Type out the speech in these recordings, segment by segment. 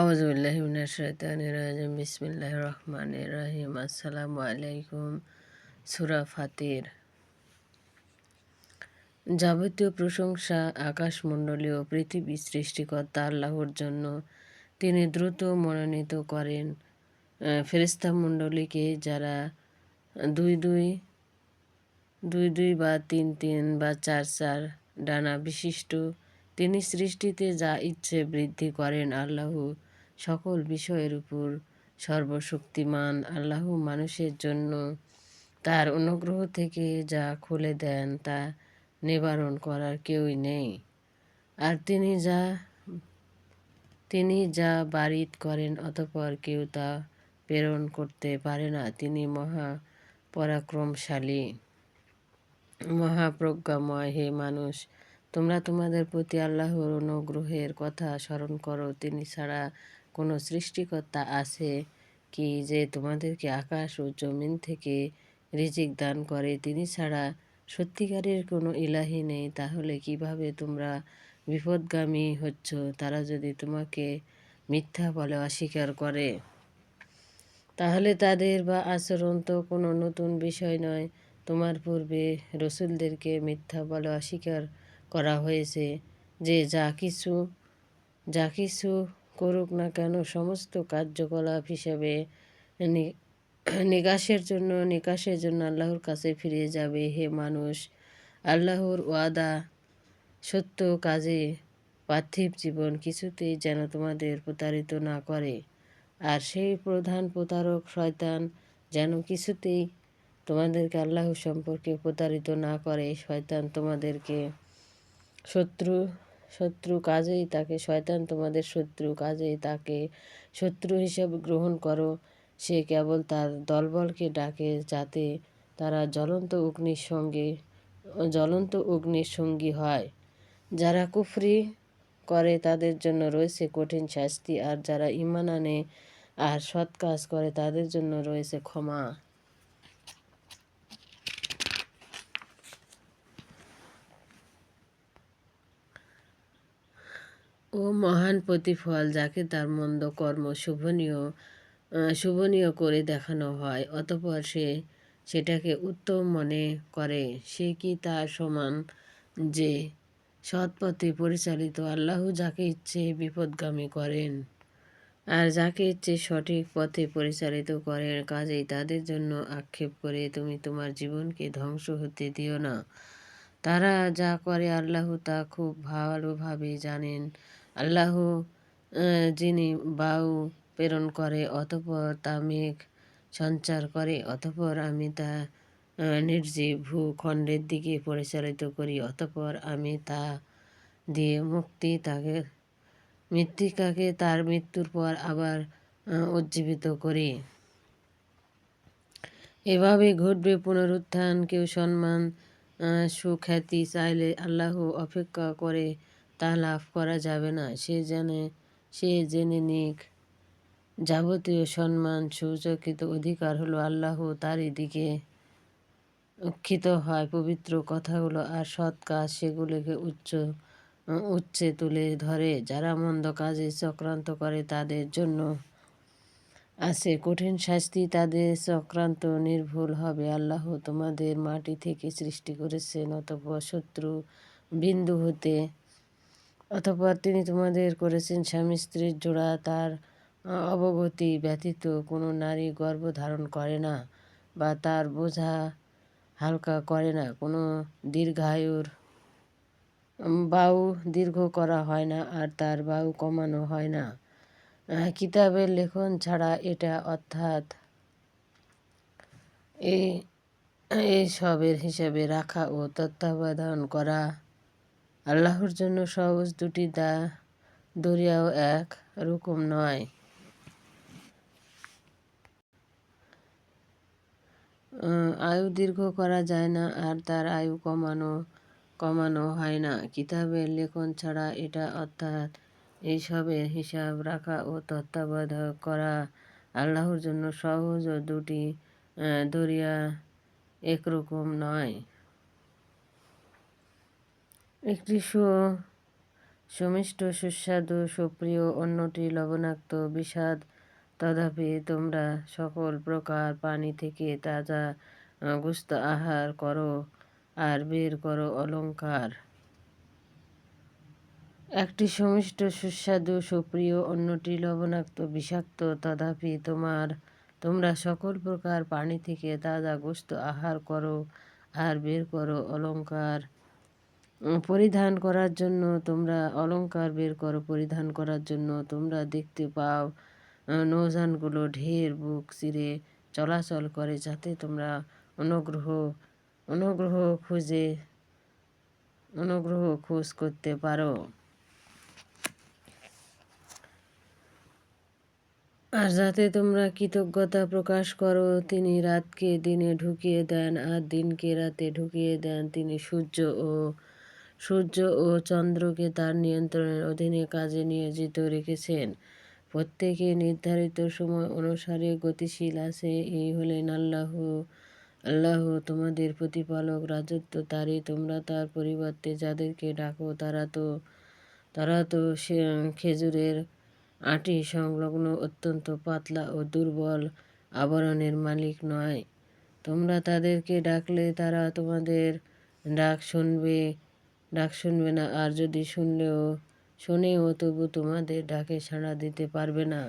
আউজুবিল্লাহিমিনাশাইতানিরাজিম বিসমিল্লাহ রহমান রাহিম। আসসালামু আলাইকুম সুরা ফাতির। যাবতীয় প্রশংসা আকাশমণ্ডলীয় পৃথিবী সৃষ্টিকর্তা আল্লাহর জন্য তিনি দ্রুত মনোনীত করেন। ফেরিস্তা মণ্ডলীকে যারা দুই দুই দুই দুই বা তিন তিন বা চার চার ডানা বিশিষ্ট, তিনি সৃষ্টিতে যা ইচ্ছে বৃদ্ধি করেন আল্লাহ সকল বিষয়ের উপর সর্বশক্তিমান আল্লাহ মানুষের জন্য তার অনুগ্রহ থেকে যা খুলে দেন তা নিবারণ করার কেউই নেই। আর তিনি যা তিনি যা বাড়িত করেন অতপর কেউ তা প্রেরণ করতে পারে না। তিনি মহা পরাক্রমশালী, মহাপ্রজ্ঞাময়। হে মানুষ, তোমরা তোমাদের প্রতি আল্লাহর অনুগ্রহের কথা স্মরণ করো। তিনি ছাড়া কোনো সৃষ্টিকর্তা আছে কি যে তোমাদেরকে আকাশ ও জমিন থেকে রিজিক দান করে? তিনি ছাড়া সত্যিকারের কোনো ইলাহি নেই। তাহলে কীভাবে তোমরা বিপদগামী হচ্ছ? তারা যদি তোমাকে মিথ্যা বলে অস্বীকার করে, তাহলে তাদের বা আচরণ তো কোনো নতুন বিষয় নয়। তোমার পূর্বে রসুলদেরকে মিথ্যা বলে অস্বীকার করা হয়েছে যে যা কিছু যা কিছু করুক না কেন, সমস্ত কার্যকলাপ হিসেবে নিকাশের জন্য নিকাশের জন্য আল্লাহর কাছে ফিরে যাবে। হে মানুষ, আল্লাহর ওয়াদা সত্য কাজে পার্থিব জীবন কিছুতেই যেন তোমাদের প্রতারিত না করে। আর সেই প্রধান প্রতারক শয়তান যেন কিছুতেই তোমাদেরকে আল্লাহ সম্পর্কে প্রতারিত না করে। শয়তান তোমাদেরকে শত্রু শত্রু কাজেই তাকে, শয়তান তোমাদের শত্রু কাজেই তাকে। শত্রু হিসেবে গ্রহণ করো। সে কেবল তার দলবলকে ডাকে যাতে তারা জ্বলন্ত অগ্নির সঙ্গে, জ্বলন্ত অগ্নির সঙ্গী হয়। যারা কুফরি করে তাদের জন্য রয়েছে কঠিন শাস্তি, আর যারা ইমান আনে আর সৎ কাজ করে তাদের জন্য রয়েছে ক্ষমা। ও মহান প্রতিফল যাকে তার মন্দ কর্ম শুভনীয় শোভনীয় করে দেখানো হয়, অতপর সে সেটাকে উত্তম মনে করে। সে কি তার সমান যে সৎ পথে পরিচালিত? আল্লাহ যাকে ইচ্ছে বিপদগামী করেন আর যাকে ইচ্ছে সঠিক পথে পরিচালিত করেন, কাজেই তাদের জন্য আক্ষেপ করে তুমি তোমার জীবনকে ধ্বংস হতে দিও না। তারা যা করে আল্লাহ তা খুব ভালোভাবে জানেন। আল্লাহ যিনি বায়ু প্রেরণ করে অতপর তা মেঘ সঞ্চার করে, অতপর আমি তা নির্জীব ভূখণ্ডের দিকে পরিচালিত করি, অতপর আমি তা দিয়ে মুক্তি তাকে, মৃত্তিকাকে তার মৃত্যুর পর আবার উজ্জীবিত করি। এভাবে ঘটবে পুনরুত্থান, কেউ সম্মান সুখ্যাতি চাইলে আল্লাহ অপেক্ষা করে তা লাভ করা যাবে না। সে জানে সে জেনে নিক, যাবতীয় সম্মান, সুচকিত অধিকার হলো আল্লাহ তারই দিকে উক্ষিত হয়। পবিত্র কথাগুলো আর সৎ কাজ সেগুলোকে উচ্চ, উচ্চে তুলে ধরে। যারা মন্দ কাজে চক্রান্ত করে তাদের জন্য আছে কঠিন শাস্তি। তাদের চক্রান্ত নির্ভুল হবে। আল্লাহ তোমাদের মাটি থেকে সৃষ্টি করেছেন, অতপর শত্রু বিন্দু হতে অতপর তিনি তোমাদের করেছেন স্বামী স্ত্রীর জোড়া, তার অবগতি ব্যতীত কোনো নারী গর্ভ ধারণ করে না বা তার বোঝা হালকা করে না। কোনো দীর্ঘায়ুর বায়ু দীর্ঘ করা হয় না আর তার বায়ু কমানো হয় না। কিতাবের লেখন ছাড়া এটা অর্থাৎ এই সবের হিসাবে রাখা ও তত্ত্বাবধান করা আল্লাহর জন্য সহজ দুটি দা, দরিয়াও এক, রকম নয়। আয়ু দীর্ঘ করা যায় না আর তার আয়ু কমানো কমানো হয় না। কিতাবের লেখন ছাড়া এটা অর্থাৎ এইসবের হিসাব রাখা ও তত্ত্বাবধান করা আল্লাহর জন্য সহজ ও দুটি দরিয়া একরকম নয়। একটি সু, সুমিষ্ট, সুস্বাদু, সুপ্রিয়, অন্যটি লবণাক্ত, বিষাদ। তথাপি তোমরা সকল প্রকার পানি থেকে তাজা গুস্ত আহার করো আর বের করো অলঙ্কার একটি সুমিষ্ট, সুস্বাদু, সুপ্রিয়, অন্যটি লবণাক্ত, বিষাক্ত। তথাপি তোমার, তোমরা সকল প্রকার পানি থেকে তাজা, গোস্ত আহার করো আর বের করো অলঙ্কার পরিধান করার জন্য তোমরা অলঙ্কার বের করো, পরিধান করার জন্য তোমরা দেখতে পাও নৌযানগুলো ঢের বুক চিরে চলাচল করে যাতে তোমরা অনুগ্রহ অনুগ্রহ খুঁজে, অনুগ্রহ খোঁজ করতে পারো। আর যাতে তোমরা কৃতজ্ঞতা প্রকাশ করো, তিনি রাতকে দিনে ঢুকিয়ে দেন, আর দিনকে রাতে ঢুকিয়ে দেন তিনি সূর্য ও সূর্য ও চন্দ্রকে তার নিয়ন্ত্রণের অধীনে কাজে নিয়োজিত রেখেছেন। প্রত্যেকে নির্ধারিত সময় অনুসারে গতিশীল আছে, এই হলেন আল্লাহ আল্লাহ তোমাদের প্রতিপালক, রাজত্ব তারই, তোমরা তার পরিবর্তে যাদেরকে ডাকো তারা তো তারা তো সে খেজুরের আটি সংলগ্ন অত্যন্ত পাতলা ও দুর্বল আবরণের মালিক নয়। তোমরা তাদেরকে ডাকলে তারা তোমাদের ডাক শুনবে। ডাক শুনবে না, আর যদি শুনলেও শুনেও তবু তোমাদের ডাকে সাড়া দিতে পারবে না।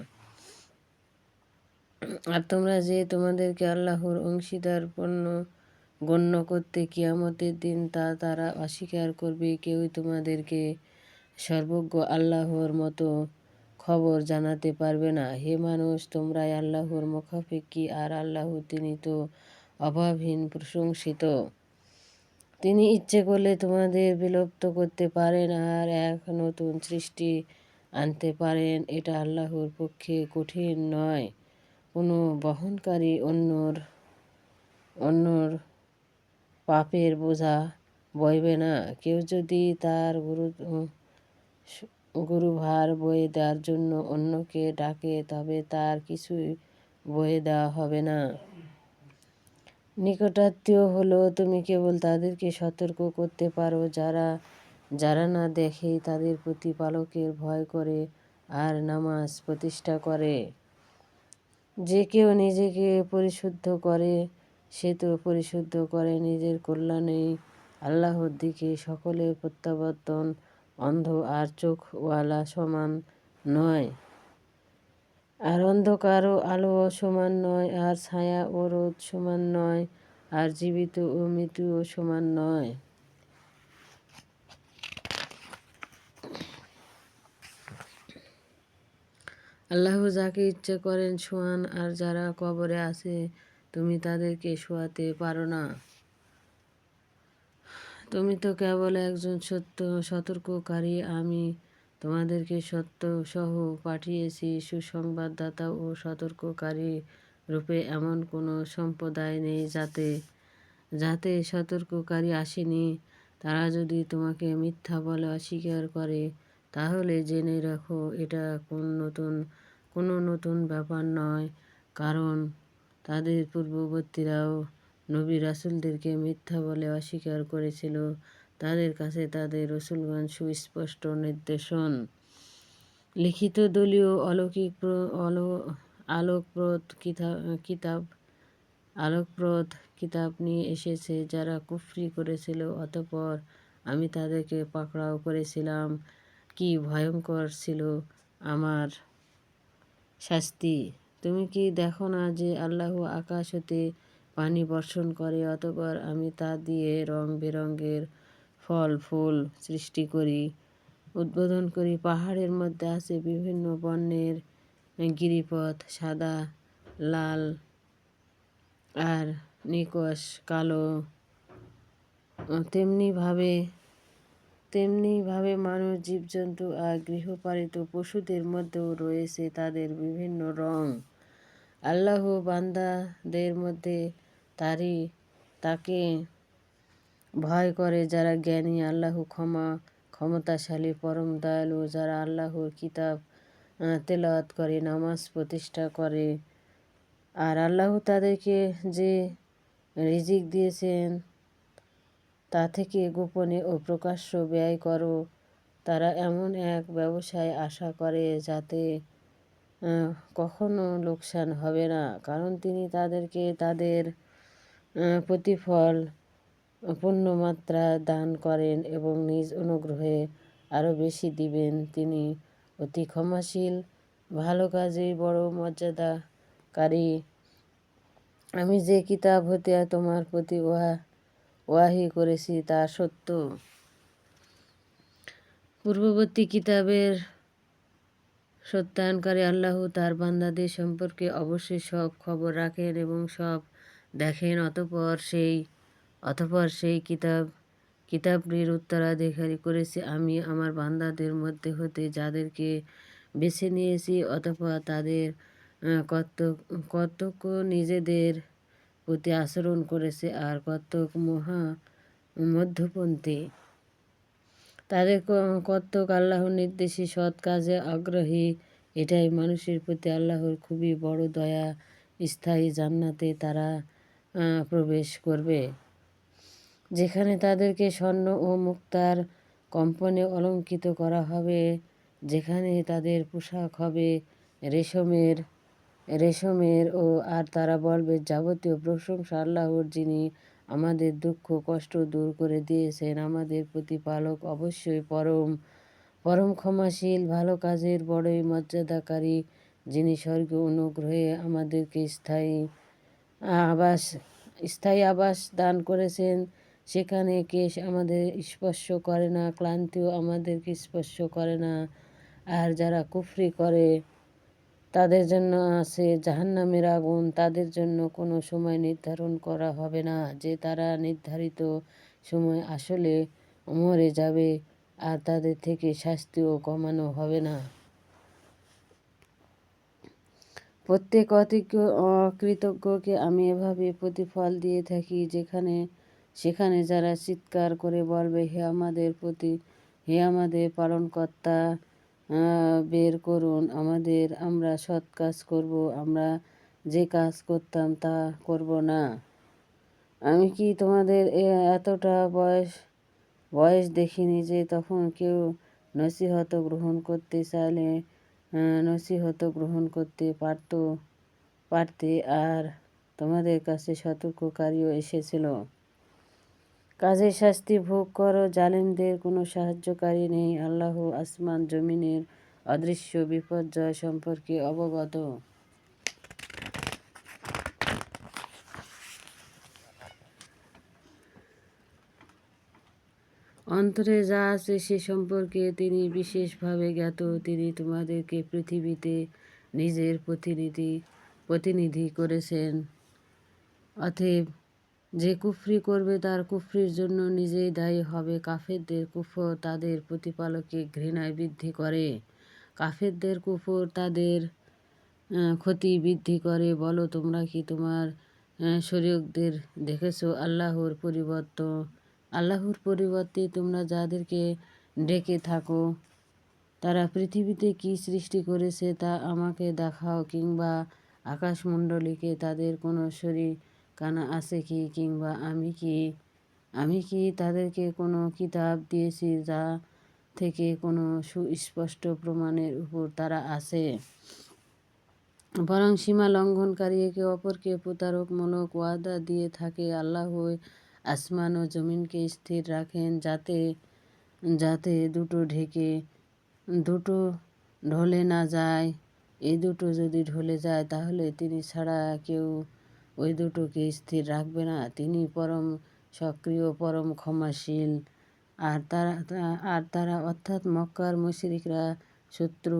আর তোমরা যে তোমাদেরকে আল্লাহর অংশীদার পণ্য গণ্য করতে কিয়ামতের দিন, তা তারা অস্বীকার করবে। কেউই তোমাদেরকে সর্বজ্ঞ আল্লাহর মতো খবর জানাতে পারবে না। হে মানুষ, তোমরাই আল্লাহর মুখাফেক্ষি আর আল্লাহ তিনি তো অভাবহীন প্রশংসিত। তিনি ইচ্ছে করলে তোমাদের বিলুপ্ত করতে পারেন আর এক নতুন সৃষ্টি আনতে পারেন। এটা আল্লাহর পক্ষে কঠিন নয়। কোনো বহনকারী অন্যর অন্যর পাপের বোঝা বইবে না। কেউ যদি তার গুরু, গুরুভার বয়ে দেওয়ার জন্য অন্যকে ডাকে, তবে তার কিছুই বয়ে দেওয়া হবে না। নিকটাত্মীয় হলো তুমি কেবল তাদেরকে সতর্ক করতে পারো। যারা যারা না দেখেই তাদের প্রতিপালকের ভয় করে আর নামাজ প্রতিষ্ঠা করে। যে কেউ নিজেকে পরিশুদ্ধ করে, সে তো পরিশুদ্ধ করে নিজের কল্যাণেই আল্লাহর দিকে সকলের প্রত্যাবর্তন অন্ধ আর চোখওয়ালা সমান নয়। আর অন্ধকার ও আলো সমান নয়, আর ছায়া ও রোদ সমান নয়, আর জীবিত ও মৃত্যুও সমান নয়। আল্লাহ যাকে ইচ্ছে করেন শোয়ান, আর যারা কবরে আছে, তুমি তাদেরকে শোয়াতে পারো না। তুমি তো কেবল একজন সত্য, সতর্ককারী, আমি তোমাদেরকে সত্য সহ পাঠিয়েছি, সুসংবাদদাতা ও সতর্ককারী রূপে এমন কোনো সম্প্রদায় নেই যাতে যাতে সতর্ককারী আসেনি। তারা যদি তোমাকে মিথ্যা বলে অস্বীকার করে, তাহলে জেনে রাখো এটা কোন নতুন, কোনো নতুন ব্যাপার নয়। কারণ তাদের পূর্ববর্তীরাও নবী রাসুলদেরকে মিথ্যা বলে অস্বীকার করেছিল। তাদের কাছে তাদের রসুলগণ সুস্পষ্ট নির্দেশন। লিখিত দলীয় অলৌকিক আলোকপ্রদ কিতাব আলোকপ্রদ কিতাব নিয়ে এসেছে যারা কুফরি করেছিল, অতপর আমি তাদেরকে পাকড়াও করেছিলাম। কি ভয়ঙ্কর ছিল আমার শাস্তি। তুমি কি দেখো না যে আল্লাহ আকাশ হতে পানি বর্ষণ করে, অতপর আমি তা দিয়ে রং বেরঙের ফল, ফুল সৃষ্টি করি, উদ্বোধন করি। পাহাড়ের মধ্যে আছে বিভিন্ন বর্ণের গিরিপথ, সাদা, লাল আর নিকশ, কালো। তেমনিভাবে তেমনিভাবে মানুষ, জীবজন্তু আর গৃহপালিত পশুদের মধ্যেও রয়েছে তাদের বিভিন্ন রং। আল্লাহ বান্দাদের মধ্যে তারই, তাকে ভয় করে যারা জ্ঞানী, আল্লাহ ক্ষমা, ক্ষমতাশালী, পরম দয়ালু, যারা আল্লাহর কিতাব তেলাওয়াত করে, নামাজ প্রতিষ্ঠা করে। আর আল্লাহ তাদেরকে যে রিজিক দিয়েছেন, তা থেকে গোপনে ও প্রকাশ্য ব্যয় করো। তারা এমন এক ব্যবসায় আশা করে যাতে কখনো লোকসান হবে না। কারণ তিনি তাদেরকে তাদের প্রতিফল পূর্ণমাত্রা দান করেন এবং নিজ অনুগ্রহে আরও বেশি দিবেন। তিনি অতি ক্ষমাশীল, ভালো কাজেই বড় মর্যাদাকারী। আমি যে কিতাব হতে তোমার প্রতি ওয়া ওয়াহি করেছি, তা সত্য। পূর্ববর্তী কিতাবের সত্যায়নকারী আল্লাহ তার বান্দাদের সম্পর্কে অবশ্যই সব খবর রাখেন এবং সব দেখেন, অতপর সেই অতপর সেই কিতাব, কিতাবটির উত্তরাধিকারী করেছি, আমি আমার বান্দাদের মধ্যে হতে যাদেরকে বেছে নিয়েছি অথবা তাদের কত কতক নিজেদের প্রতি আচরণ করেছে আর কতক মহা মধ্যপন্থী। তাদের কতক আল্লাহর নির্দেশে সৎ কাজে আগ্রহী। এটাই মানুষের প্রতি আল্লাহর খুবই বড় দয়া। স্থায়ী জান্নাতে তারা প্রবেশ করবে। যেখানে তাদেরকে স্বর্ণ ও মুক্তার কম্পনে অলঙ্কিত করা হবে, যেখানে তাদের পোশাক হবে রেশমের রেশমের ও আর তারা বলবে, যাবতীয় প্রশংসা আল্লাহর যিনি আমাদের দুঃখ, কষ্ট দূর করে দিয়েছেন, আমাদের প্রতিপালক অবশ্যই পরম পরম ক্ষমাশীল, ভালো কাজের বড়ই মর্যাদাকারী, যিনি স্বর্গ অনুগ্রহে আমাদেরকে স্থায়ী আবাস স্থায়ী আবাস দান করেছেন। সেখানে কেশ আমাদের স্পর্শ করে না, ক্লান্তিও আমাদেরকে স্পর্শ করে না। আর যারা কুফরি করে, তাদের জন্য আছে জাহান্নামের আগুন। তাদের জন্য কোনো সময় নির্ধারণ করা হবে না যে তারা নির্ধারিত সময় আসলে মরে যাবে আর তাদের থেকে শাস্তিও কমানো হবে না। প্রত্যেক অতিজ্ঞ অকৃতজ্ঞকে আমি এভাবে প্রতিফল দিয়ে থাকি যেখানে সেখানে যারা চিৎকার করে বলবে, হে আমাদের প্রতি, হে আমাদের পালনকর্তা বের করুন। আমাদের, আমরা সৎ কাজ করব, আমরা যে কাজ করতাম তা করব না। আমি কি তোমাদের এতটা বয়স বয়স দেখিনি যে তখন কেউ নসিহত গ্রহণ করতে চাইলে নসিহত গ্রহণ করতে পারত, পারতে। আর তোমাদের কাছে সতর্ককারীও এসেছিল। কাজের শাস্তি ভোগ করো। জালিমদের কোনো সাহায্যকারী নেই। আল্লাহ আসমান জমিনের অদৃশ্য বিপর্যয় সম্পর্কে অবগত। অন্তরে যা আছে সে সম্পর্কে তিনি বিশেষভাবে জ্ঞাত। তিনি তোমাদেরকে পৃথিবীতে নিজের প্রতিনিধি প্রতিনিধি করেছেন। অতএব যে কুফরি করবে তার কুফরির জন্য নিজেই দায়ী হবে। কাফেরদের কুফর তাদের প্রতিপালকে ঘৃণায় বৃদ্ধি করে। কাফেরদের কুফর তাদের ক্ষতি বৃদ্ধি করে। বলো তোমরা কি তোমার শরীয়কদের দেখেছ আল্লাহর পরিবর্তন? আল্লাহর পরিবর্তে তোমরা যাদেরকে ডেকে থাকো, তারা পৃথিবীতে কি সৃষ্টি করেছে তা আমাকে দেখাও কিংবা আকাশমণ্ডলীকে তাদের কোনো শরীর কানা আছে কি কিংবা আমি কি আমি কি তাদেরকে কোনো কিতাব দিয়েছি যা থেকে কোনো সুস্পষ্ট প্রমাণের উপর তারা আছে? বরং সীমা লঙ্ঘনকারী একে অপরকে প্রতারকমূলক ওয়াদা দিয়ে থাকে, আল্লাহ আসমান ও জমিনকে স্থির রাখেন যাতে যাতে দুটো ঢেকে, দুটো ঢলে না যায়। এই দুটো যদি ঢলে যায়, তাহলে তিনি ছাড়া কেউ ওই দুটোকে স্থির রাখবে না। তিনি পরম সক্রিয়, পরম ক্ষমাশীল। আর তারা আর তারা অর্থাৎ মক্কার মুশরিকরা শত্রু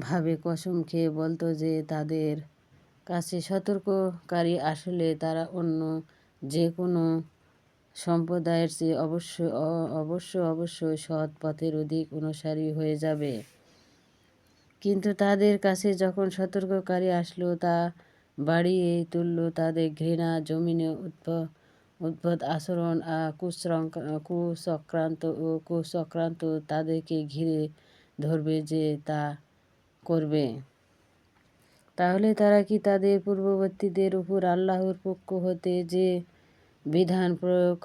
ভাবে কসম খেয়ে বলতো যে তাদের কাছে সতর্ককারী আসলে তারা অন্য যে কোনো সম্প্রদায়ের চেয়ে অবশ্যই অবশ্য অবশ্যই সৎ পথের অধিক অনুসারী হয়ে যাবে। কিন্তু তাদের কাছে যখন সতর্ককারী আসলো, তা বাড়িয়ে তুলল তাদের ঘৃণা, জমিনে উদ্ভট আচরণ আর কুচক্রান্ত ও কুচক্রান্ত তাদেরকে ঘিরে ধরবে যে তা করবে। তাহলে তারা কি তাদের পূর্ববর্তীদের উপর আল্লাহর পক্ষ হতে যে বিধান প্রয়োগ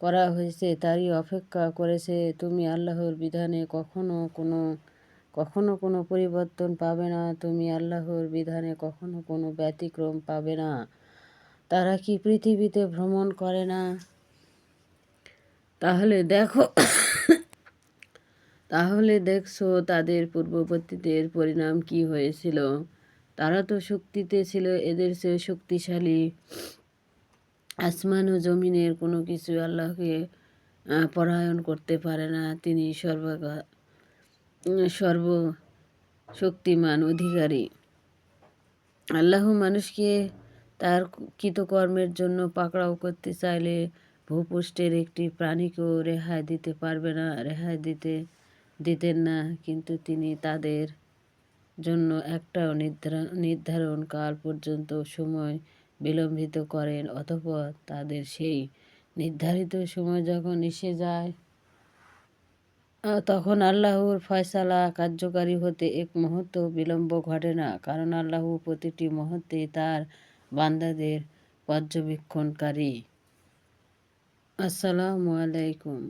করা হয়েছে তারই অপেক্ষা করেছে? তুমি আল্লাহর বিধানে কখনো কোনো কখনো কোনো পরিবর্তন পাবে না। তুমি আল্লাহর বিধানে কখনো কোনো ব্যতিক্রম পাবে না। তারা কি পৃথিবীতে ভ্রমণ করে না? তাহলে দেখো, তাহলে দেখছ তাদের পূর্ববর্তীদের পরিণাম কি হয়েছিল। তারা তো শক্তিতে ছিল, এদের চেয়ে শক্তিশালী। আসমান ও জমিনের কোনো কিছু আল্লাহকে পরায়ণ করতে পারে না। তিনি সর্বগা সর্ব শক্তিমান অধিকারী। আল্লাহ মানুষকে তার কৃতকর্মের জন্য পাকড়াও করতে চাইলে ভূপৃষ্ঠের একটি প্রাণীকেও রেহাই দিতে পারবে না, রেহাই দিতে, দিতেন না। কিন্তু তিনি তাদের জন্য একটাও নির্ধারণ কাল পর্যন্ত সময় বিলম্বিত করেন, অতঃপর তাদের সেই নির্ধারিত সময় যখন এসে যায় তখন আল্লাহর ফয়সালা কার্যকারী হতে এক মুহূর্ত বিলম্ব ঘটে না, কারণ আল্লাহ প্রতিটি মুহূর্তে তার বান্দাদের পর্যবেক্ষণকারী। আসসালামু আলাইকুম।